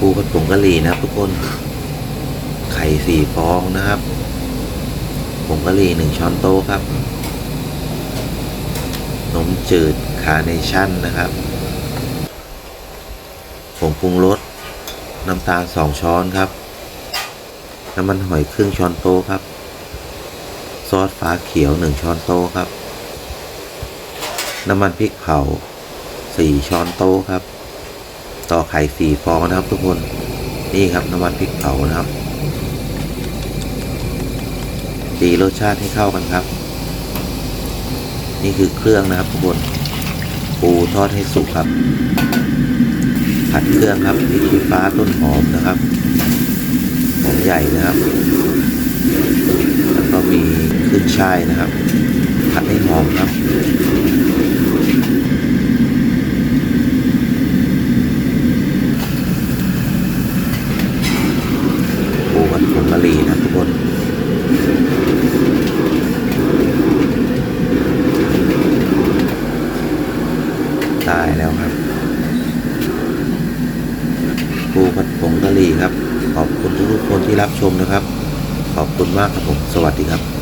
ปูผัดผงกะหรี่นะครับ ทุกคน ไข่สี่ฟองนะครับผงกะหรี่หนึ่งช้อนโต๊ะครับ นมจืดคาร์เนชั่นนะครับผงปรุงรสน้ำตาลสองช้อนครับ น้ำมันหอยครึ่งช้อนโต๊ะครับ ซอสฟ้าเขียวหนึ่งช้อนโต๊ะครับ น้ำมันพริกเผาสี่ช้อนโต๊ะครับ ต่อไข่สี่ฟองนะครับทุกคนนี่ครับน้ำมันพริกเผานะครับตีรสชาติให้เข้ากันครับ นี่คือเครื่องนะครับทุกคนปูทอดให้สุกครับ ผัดเครื่องครับพริกชี้ฟ้าต้นหอมนะครับหอมใหญ่นะครับ แล้วก็มีขึ้นช่ายนะครับ ผัดให้หอมครับ ปูผัดผงกะหรี่นะทุกคน ตายแล้วครับปูผัดผงกะหรี่ครับ ขอบคุณทุกๆคนที่รับชมนะครับ ขอบคุณมากครับผม สวัสดีครับ